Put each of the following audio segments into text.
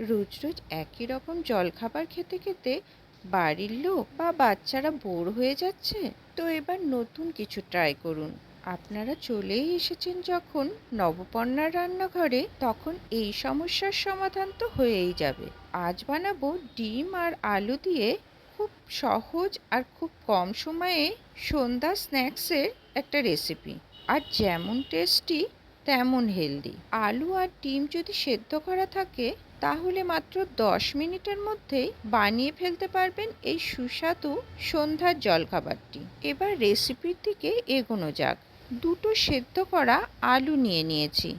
রোজ রোজ একই রকম জলখাবার খেতে খেতে বাড়ির লোক বা বাচ্চারা বোর হয়ে যাচ্ছে। তো এবার নতুন কিছু ট্রাই করুন। আপনারা চলেই এসেছেন যখন নবপর্ণার রান্নাঘরে, তখন এই সমস্যার সমাধান তো হয়েই যাবে। আজ বানাবো ডিম আর আলু দিয়ে খুব সহজ আর খুব কম সময়ে সন্ধ্যা স্ন্যাক্সের একটা রেসিপি আর যেমন টেস্টি তেমন হেলদি আলু আর ডিম যদি সেদ্ধ করা থাকে তাহলে মাত্র দশ মিনিটের মধ্যেই বানিয়ে ফেলতে পারবেন এই সুস্বাদু সন্ধ্যার জলখাবারটি। এবার রেসিপির দিকে এগোনো যাক। দুটো সেদ্ধ করা আলু নিয়ে নিয়েছি।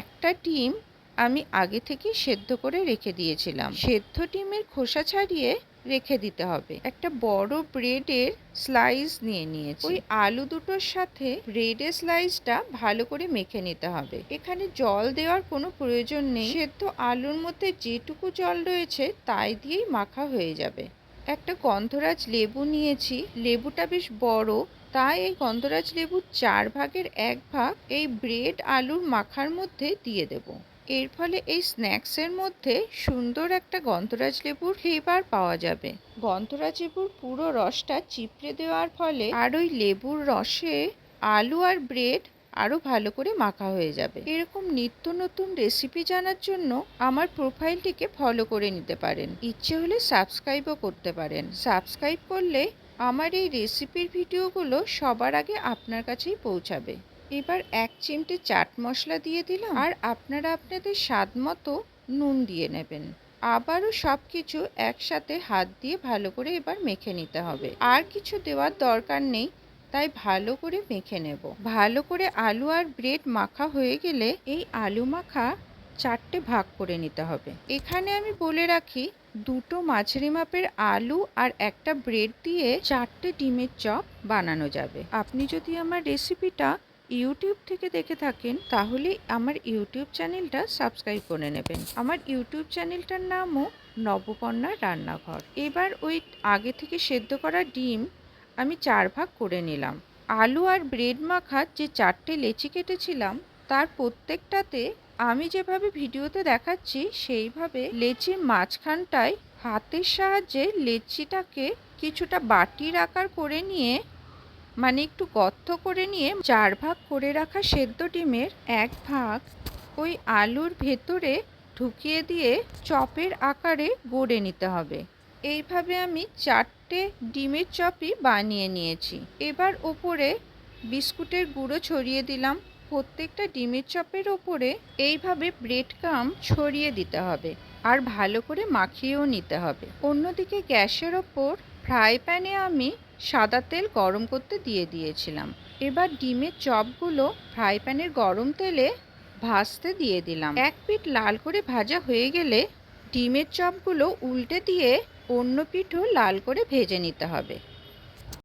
একটা ডিম আমি আগে থেকে সেদ্ধ করে রেখে দিয়েছিলাম। সেদ্ধ ডিমের খোসা ছাড়িয়ে রেখে দিতে হবে। একটা বড় ব্রেডের স্লাইস নিয়ে নিয়েছি। ওই আলু দুটোর সাথে ব্রেডের স্লাইসটা ভালো করে মেখে নিতে হবে। এখানে জল দেওয়ার কোনো প্রয়োজন নেই। সেদ্ধ আলুর মধ্যে যেটুকু জল রয়েছে তাই দিয়েই মাখা হয়ে যাবে। একটা গন্ধরাজ লেবু নিয়েছি। লেবুটা বেশ বড়, তাই এই গন্ধরাজ লেবুর চার ভাগের এক ভাগ এই ব্রেড আলুর মাখার মধ্যে দিয়ে দেব। এর ফলে এই স্ন্যাক্সের মধ্যে সুন্দর একটা গন্ধরাজ লেবুর ফ্লেভার পাওয়া যাবে। গন্ধরাজ লেবুর পুরো রসটা চিপড়ে দেওয়ার ফলে আর ওই লেবুর রসে আলু আর ব্রেড আরও ভালো করে মাখা হয়ে যাবে। এরকম নিত্য নতুন রেসিপি জানার জন্য আমার প্রোফাইলটিকে ফলো করে নিতে পারেন। ইচ্ছে হলে সাবস্ক্রাইবও করতে পারেন। সাবস্ক্রাইব করলে আমার এই রেসিপির ভিডিওগুলো সবার আগে আপনার কাছেই পৌঁছাবে। এবার এক চিমটে চাট মশলা দিয়ে দিলাম আর আপনারা আপনাদের স্বাদ মতো নুন দিয়ে নেবেন। আবারও সব কিছু একসাথে হাত দিয়ে ভালো করে এবার মেখে নিতে হবে। আর কিছু দেওয়ার দরকার নেই, তাই ভালো করে মেখে নেব। ভালো করে আলু আর ব্রেড মাখা হয়ে গেলে এই আলু মাখা চারটে ভাগ করে নিতে হবে। এখানে আমি বলে রাখি, দুটো মাঝারি মাপের আলু আর একটা ব্রেড দিয়ে চারটে ডিমের চপ বানানো যাবে। আপনি যদি আমার রেসিপিটা ইউটিউব থেকে দেখে থাকেন, তাহলে আমার ইউটিউব চ্যানেলটা সাবস্ক্রাইব করে নেবেন। আমার ইউটিউব চ্যানেলটার নামও নবকন্যা রান্নাঘর। এবার ওই আগে থেকে সেদ্ধ করা ডিম আমি চার ভাগ করে নিলাম। আলু আর ব্রেড মাখার যে চারটে লেচি কেটেছিলাম, তার প্রত্যেকটাতে আমি যেভাবে ভিডিওতে দেখাচ্ছি, সেইভাবে লেচির মাঝখানটায় হাতের সাহায্যে লেচিটাকে কিছুটা বাটির আকার করে নিয়ে মানে একটু গর্ত করে নিয়ে চার ভাগ করে রাখা সেদ্ধ ডিমের এক ভাগ ওই আলুর ভেতরে ঢুকিয়ে দিয়ে চপের আকারে গড়ে নিতে হবে। এইভাবে আমি চারটে ডিমের চপই বানিয়ে নিয়েছি। এবার ওপরে বিস্কুটের গুঁড়ো ছড়িয়ে দিলাম। প্রত্যেকটা ডিমের চপের ওপরে এইভাবে ব্রেড কাম ছড়িয়ে দিতে হবে। আর ভালো করে মাখিয়েও নিতে হবে। অন্যদিকে গ্যাসের ওপর ফ্রাই প্যানে আমি সাদা তেল গরম করতে দিয়ে দিয়েছিলাম। এবার ডিমের চপগুলো ফ্রাই প্যানের গরম তেলে ভাজতে দিয়ে দিলাম। এক পিঠ লাল করে ভাজা হয়ে গেলে ডিমের চপগুলো উল্টে দিয়ে অন্য পিঠও লাল করে ভেজে নিতে হবে।